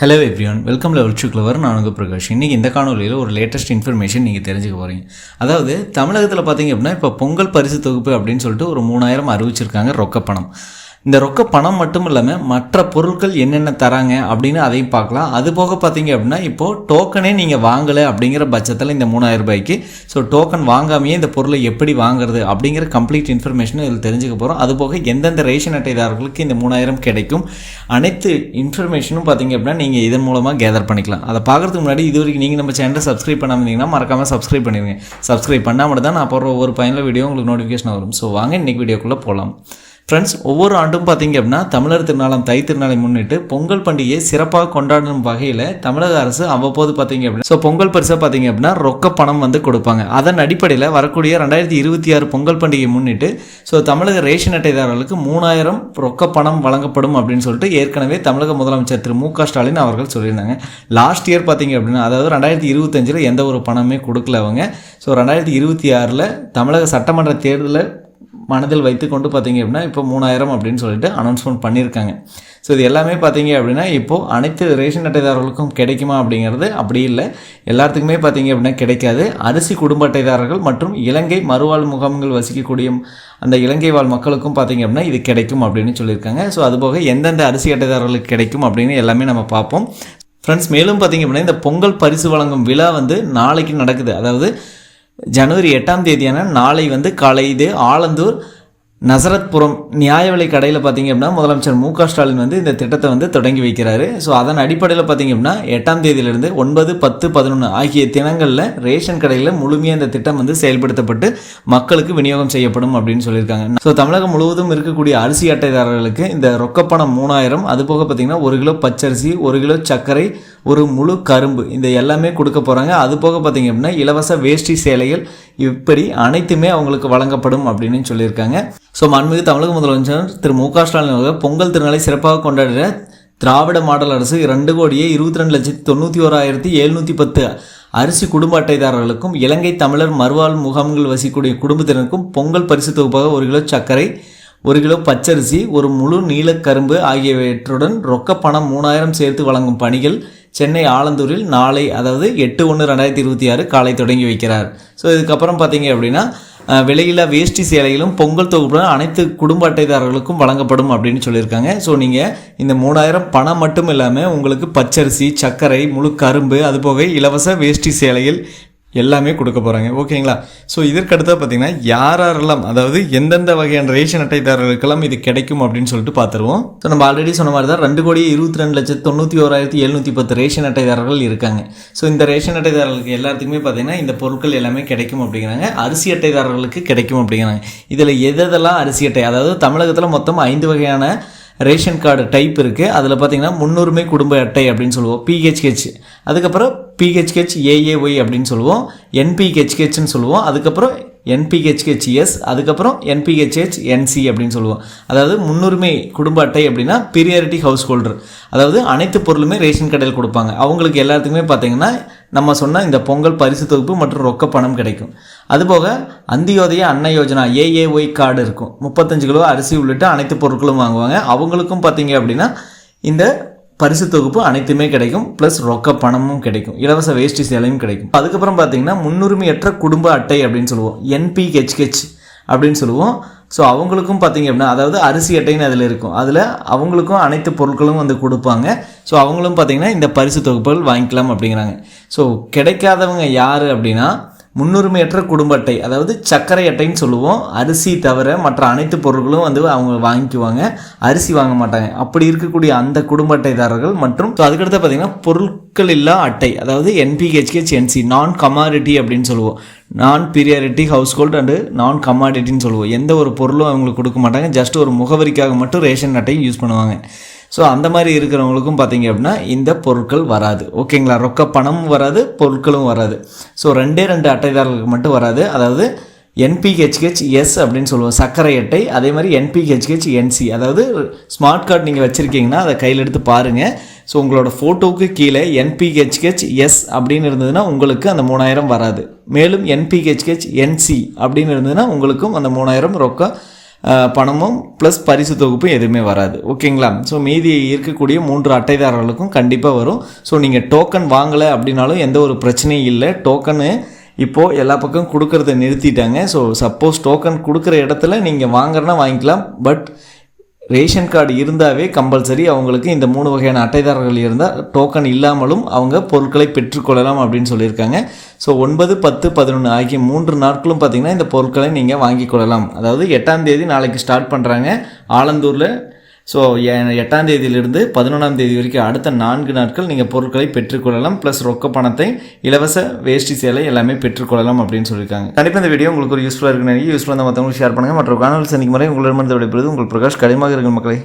Hello everyone welcome level சுக்லவர் நான் உங்கள் பிரகாஷ். இன்றைக்கி இந்த காணொலியில் ஒரு லேட்டஸ்ட் இன்ஃபர்மேஷன் நீங்கள் தெரிஞ்சுக்க போகிறீங்க அதாவது தமிழகத்தில் பார்த்தீங்க அப்படின்னா இப்போ பொங்கல் பரிசு தொகுப்பு அப்படின்னு சொல்லிட்டு ஒரு மூணாயிரம் அறிவிச்சிருக்காங்க ரொக்க பணம் இந்த ரொக்க பணம் மட்டும் இல்லாமல் மற்ற பொருட்கள் என்னென்ன தராங்க அப்படின்னு அதையும் பார்க்கலாம். அது போக பார்த்தீங்க அப்படின்னா இப்போது டோக்கனே நீங்கள் வாங்கலை அப்படிங்கிற பட்சத்தில் இந்த மூணாயிரம் ரூபாய்க்கு ஸோ டோக்கன் வாங்காமையே இந்த பொருளை எப்படி வாங்குறது அப்படிங்கிற கம்ப்ளீட் இன்ஃபர்மேஷன் இதில் தெரிஞ்சுக்க போகிறோம் அது போக எந்தெந்த ரேஷன் அட்டைதாரர்களுக்கு இந்த மூணாயிரம் கிடைக்கும்? அனைத்து இன்ஃபர்மேஷனும் பார்த்தீங்க அப்படின்னா நீங்கள் இதன் மூலமாக கேதர் பண்ணிக்கலாம். அதை பார்க்குறதுக்கு முன்னாடி இது வரைக்கும் நீங்கள் நம்ம சேனலை சப்ஸ்கிரைப் பண்ணாமல் இருந்தீங்கன்னா மறக்காமல் சப்ஸ்கிரைப் பண்ணிடுங்க. சப்ஸ்கிரைப் பண்ணால் மட்டும் தான் நான் போடுற ஒவ்வொரு பயனில் வீடியோ உங்களுக்கு நோட்டிஃபிகேஷன் வரும். ஸோ வாங்க இன்றைக்கி வீடியோக்குள்ளே போகலாம் ஃப்ரெண்ட்ஸ் ஒவ்வொரு ஆண்டும் பார்த்தீங்க அப்படின்னா தமிழர் திருநாளாம் தை திருநாளை முன்னிட்டு பொங்கல் பண்டிகையை சிறப்பாக கொண்டாடும் வகையில் தமிழக அரசு அவ்வப்போது பார்த்தீங்க அப்படின்னா ஸோ பொங்கல் பரிசாக பார்த்தீங்க அப்படின்னா ரொக்க பணம் வந்து கொடுப்பாங்க. அதன் அடிப்படையில் வரக்கூடிய ரெண்டாயிரத்தி இருபத்தி ஆறு பொங்கல் பண்டிகையை முன்னிட்டு ஸோ தமிழக ரேஷன் அட்டைதாரர்களுக்கு மூணாயிரம் ரொக்க பணம் வழங்கப்படும் அப்படின்னு சொல்லிட்டு ஏற்கனவே தமிழக முதலமைச்சர் திரு மு க ஸ்டாலின் அவர்கள் சொல்லியிருந்தாங்க. லாஸ்ட் இயர் பார்த்தீங்க அப்படின்னா அதாவது ரெண்டாயிரத்தி இருபத்தஞ்சில் எந்த ஒரு பணமே கொடுக்கல அவங்க. ஸோ ரெண்டாயிரத்தி இருபத்தி ஆறில் தமிழக சட்டமன்ற தேர்தலில் மனதில் வைத்து கொண்டு பார்த்தீங்க அப்படின்னா இப்போ மூணாயிரம் அப்படின்னு சொல்லிட்டு அனௌன்ஸ்மெண்ட் பண்ணியிருக்காங்க. ஸோ இது எல்லாமே பார்த்தீங்க அப்படின்னா இப்போது அனைத்து ரேஷன் அட்டைதாரர்களுக்கும் கிடைக்குமா அப்படிங்கிறது அப்படி இல்லை. எல்லாத்துக்குமே பார்த்தீங்க அப்படின்னா கிடைக்காது. அரிசி குடும்ப அட்டைதாரர்கள் மற்றும் இலங்கை மறுவாழ் முகாம்கள் வசிக்கக்கூடிய அந்த இலங்கை வாழ் மக்களுக்கும் பார்த்தீங்க அப்படின்னா இது கிடைக்கும் அப்படின்னு சொல்லியிருக்காங்க. ஸோ அதுபோக எந்தெந்த அரிசி அட்டைதாரர்களுக்கு கிடைக்கும் அப்படின்னு எல்லாமே நம்ம பார்ப்போம். ஃப்ரெண்ட்ஸ் மேலும் பார்த்தீங்க அப்படின்னா இந்த பொங்கல் பரிசு வழங்கும் விழா வந்து நாளைக்கு நடக்குது. அதாவது ஜனவரி எட்டாம் தேதியான நாளை வந்து காலை இது ஆலந்தூர் நசரத்புரம் நியாய விலை கடையில் பார்த்தீங்க அப்படின்னா முதலமைச்சர் மு க ஸ்டாலின் வந்து இந்த திட்டத்தை வந்து தொடங்கி வைக்கிறாரு. ஸோ அதன் அடிப்படையில் பார்த்தீங்க அப்படின்னா எட்டாம் தேதியிலிருந்து ஒன்பது பத்து பதினொன்று ஆகிய தினங்களில் ரேஷன் கடையில் முழுமையாக இந்த திட்டம் வந்து செயல்படுத்தப்பட்டு மக்களுக்கு விநியோகம் செய்யப்படும் அப்படின்னு சொல்லியிருக்காங்க. ஸோ தமிழகம் முழுவதும் இருக்கக்கூடிய அரிசி அட்டைதாரர்களுக்கு இந்த ரொக்கப்பணம் மூணாயிரம். அது போக பார்த்தீங்கன்னா ஒரு கிலோ பச்சரிசி ஒரு கிலோ சர்க்கரை ஒரு முழு கரும்பு. இந்த எல்லாமே கொடுக்க போகிறாங்க அது போக பார்த்தீங்க அப்படின்னா இலவச வேஷ்டி சேலைகள் இப்படி அனைத்துமே அவங்களுக்கு வழங்கப்படும் அப்படின்னு சொல்லியிருக்காங்க. ஸோ மண்மிகு தமிழக முதலமைச்சர் திரு மு க ஸ்டாலின் அவர்கள் பொங்கல் திருநாளை சிறப்பாக கொண்டாடுற திராவிட மாடல் அரசு இரண்டு கோடியே இருபத்தி ரெண்டு லட்சத்தி தொண்ணூற்றி ஓராயிரத்தி எழுநூற்றி பத்து அரிசி குடும்ப அட்டைதாரர்களுக்கும் இலங்கை தமிழர் மறுவாழ் முகாம்கள் வசிக்கூடிய குடும்பத்தினருக்கும் பொங்கல் பரிசு தொகுப்பாக ஒரு கிலோ சர்க்கரை ஒரு கிலோ பச்சரிசி ஒரு முழு நீலக்கரும்பு ஆகியவற்றுடன் ரொக்க பணம் மூணாயிரம் சேர்த்து வழங்கும் பணிகள் சென்னை ஆலந்தூரில் நாளை அதாவது எட்டு ஒன்று ரெண்டாயிரத்தி இருபத்தி ஆறு காலை தொடங்கி வைக்கிறார். ஸோ இதுக்கப்புறம் பார்த்தீங்க அப்படின்னா விலையில்லா வேஷ்டி சேலைகளும் பொங்கல் தொகுப்புடன் அனைத்து குடும்ப அட்டைதாரர்களுக்கும் வழங்கப்படும் அப்படின்னு சொல்லியிருக்காங்க. ஸோ நீங்கள் இந்த மூணாயிரம் பணம் மட்டும் இல்லாமல் உங்களுக்கு பச்சரிசி சர்க்கரை முழு கரும்பு அதுபோக இலவச வேஷ்டி சேலையில் எல்லாமே கொடுக்க போகிறாங்க ஓகேங்களா? ஸோ இதற்கடுத்தா பார்த்தீங்கன்னா யார் யாரெல்லாம் அதாவது எந்தெந்த வகையான ரேஷன் அட்டைதாரர்களுக்கெல்லாம் இது கிடைக்கும் அப்படின்னு சொல்லிட்டு பார்த்துருவோம் ஸோ நம்ம ஆல்ரெடி சொன்ன மாதிரி தான் ரெண்டு கோடி இருபத்தி ரெண்டு லட்சத்து தொண்ணூற்றி ஓராயிரத்தி எழுநூற்றி பத்து ரேஷன் அட்டைதாரர்கள் இருக்காங்க. ஸோ இந்த ரேஷன் அட்டைதாரர்களுக்கு எல்லாத்துக்குமே பார்த்தீங்கன்னா இந்த பொருட்கள் எல்லாமே கிடைக்கும் அப்படிங்கிறாங்க. அரிசி அட்டைதாரர்களுக்கு கிடைக்கும் அப்படிங்கிறாங்க. இதில் எதெல்லாம் அரிசி அட்டை அதாவது தமிழகத்தில் மொத்தம் ஐந்து வகையான ரேஷன் கார்டு டைப் இருக்குது அதில் பார்த்தீங்கன்னா முன்னுரிமை குடும்ப அட்டை அப்படின்னு சொல்லுவோம். பிஹெச்ஹெச் அதுக்கப்புறம் பிஹெச்ஹெச் ஏஏஒய் அப்படின்னு சொல்லுவோம். என்பிஹெச்ஹெச்னு சொல்லுவோம். அதுக்கப்புறம் என்பிஹெச்ஹெச்இஎஸ் அதுக்கப்புறம் என்பிஹெச்ஹெச் என்சி அப்படின்னு சொல்லுவோம். அதாவது முன்னுரிமை குடும்ப அட்டை அப்படின்னா பிரியாரிட்டி ஹவுஸ் ஹோல்டர் அதாவது அனைத்து பொருளுமே ரேஷன் கடையில் கொடுப்பாங்க. அவங்களுக்கு எல்லாத்துக்குமே பார்த்தீங்கன்னா நம்ம சொன்ன இந்த பொங்கல் பரிசு தொகுப்பு மற்றும் ரொக்க பணம் கிடைக்கும். அதுபோக அந்தியோதய அன்ன யோஜனா ஏஏஒய் கார்டு இருக்கும். முப்பத்தஞ்சு கிலோ அரிசி உள்ளிட்ட அனைத்து பொருட்களும் வாங்குவாங்க. அவங்களுக்கும் பார்த்தீங்க அப்படின்னா இந்த பரிசு தொகுப்பு அனைத்துமே கிடைக்கும் ப்ளஸ் ரொக்க பணமும் கிடைக்கும் இலவச வேஷ்டி சேலையும் கிடைக்கும். அதுக்கப்புறம் பார்த்தீங்கன்னா முன்னுரிமையற்ற குடும்ப அட்டை அப்படின்னு சொல்லுவோம். என்பிஹெச்ஹெச் அப்படின்னு சொல்லுவோம். ஸோ அவங்களுக்கும் பார்த்தீங்க அப்படின்னா அதாவது அரிசி அட்டைன்னு அதில் இருக்கும். அதில் அவங்களுக்கும் அனைத்து பொருட்களும் வந்து கொடுப்பாங்க. ஸோ அவங்களும் பார்த்தீங்கன்னா இந்த பரிசு தொகுப்புகள் வாங்கிக்கலாம் அப்படிங்கிறாங்க. ஸோ கிடைக்காதவங்க யார் அப்படின்னா முன்னுரிமையற்ற குடும்ப அட்டை அதாவது சர்க்கரை அட்டைன்னு சொல்லுவோம். அரிசி தவிர மற்ற அனைத்து பொருட்களும் வந்து அவங்க வாங்கிக்குவாங்க. அரிசி வாங்க மாட்டாங்க. அப்படி இருக்கக்கூடிய அந்த குடும்ப அட்டைதாரர்கள் மற்றும் அதுக்கடுத்து பார்த்தீங்கன்னா பொருட்கள் இல்லா அட்டை அதாவது என்பிஹெச்கேச் என்சி நான் கமாடிட்டி அப்படின்னு சொல்லுவோம். நான் பீரியாரிட்டி ஹவுஸ் ஹோல்ட் அண்டு நான் கமாடிட்டின்னு சொல்லுவோம். எந்த ஒரு பொருளும் அவங்களுக்கு கொடுக்க மாட்டாங்க. ஜஸ்ட் ஒரு முகவரிக்காக மட்டும் ரேஷன் அட்டையும் யூஸ் பண்ணுவாங்க. ஸோ அந்த மாதிரி இருக்கிறவங்களுக்கும் பார்த்தீங்க அப்படின்னா இந்த பொருட்கள் வராது. ஓகேங்களா? ரொக்க பணமும் வராது பொருட்களும் வராது. ஸோ ரெண்டே ரெண்டு அட்டைதாரர்களுக்கு மட்டும் வராது. அதாவது என்பிஹெச்ஹெச் எஸ் அப்படின்னு சொல்லுவோம். சர்க்கரை அட்டை அதே மாதிரி என்பிஹெச்ஹெச் என்சி அதாவது ஸ்மார்ட் கார்டு நீங்கள் வச்சுருக்கீங்கன்னா அதை கையில் எடுத்து பாருங்கள் ஸோ உங்களோட ஃபோட்டோவுக்கு கீழே என்பிஹெச்ஹெச் எஸ் அப்படின்னு இருந்ததுன்னா உங்களுக்கு அந்த மூணாயிரம் வராது. மேலும் என்பிஹெச்ஹெச் என்சி அப்படின்னு இருந்ததுன்னா உங்களுக்கும் அந்த மூணாயிரம் ரொக்கம் பணமும் ப்ளஸ் பரிசு தொகுப்பும் எதுவுமே வராது. ஓகேங்களா ஸோ மீதி இருக்கக்கூடிய மூன்று அட்டைதாரர்களுக்கும் கண்டிப்பாக வரும். ஸோ நீங்கள் டோக்கன் வாங்கலை அப்படின்னாலும் எந்த ஒரு பிரச்சனையும் இல்லை. டோக்கனு இப்போது எல்லா பக்கம் கொடுக்கறத நிறுத்திட்டாங்க. ஸோ சப்போஸ் டோக்கன் கொடுக்குற இடத்துல நீங்கள் வாங்குறனா வாங்கிக்கலாம். பட் ரேஷன் கார்டு இருந்தாவே கம்பல்சரி அவங்களுக்கு இந்த மூணு வகையான அட்டைதாரர்கள் இருந்தால் டோக்கன் இல்லாமலும் அவங்க பொருட்களை பெற்றுக்கொள்ளலாம் அப்படின்னு சொல்லியிருக்காங்க. ஸோ ஒன்பது பத்து பதினொன்று ஆகிய மூன்று நாட்களும் பார்த்திங்கன்னா இந்த பொருட்களை நீங்கள் வாங்கிக் கொள்ளலாம். அதாவது எட்டாம் தேதி நாளைக்கு ஸ்டார்ட் பண்ணுறாங்க ஆலந்தூரில் ஸோ எட்டாம் தேதியிலிருந்து பதினொன்றாம் தேதி வரைக்கும் அடுத்த நான்கு நாட்கள் நீங்கள் பொருட்களை பெற்றுக்கொள்ளலாம் ப்ளஸ் ரொக்க பணத்தை இலவச வேஷ்டி சேலை எல்லாமே பெற்றுக்கொள்ளலாம் அப்படின்னு சொல்லியிருக்காங்க. கண்டிப்பாக இந்த வீடியோ உங்களுக்கு ஒரு யூஸ்ஃபுல்லாக இருக்குன்னு யூஸ்ஃபுல்லாக மற்றவங்களுக்கு ஷேர் பண்ணுங்கள் மற்ற காணொலி சந்திக்கும் முறை உங்களிடமிருந்து விடைபெறுவது உங்கள் பிரகாஷ். கடிமாக இருக்கிற மக்களை.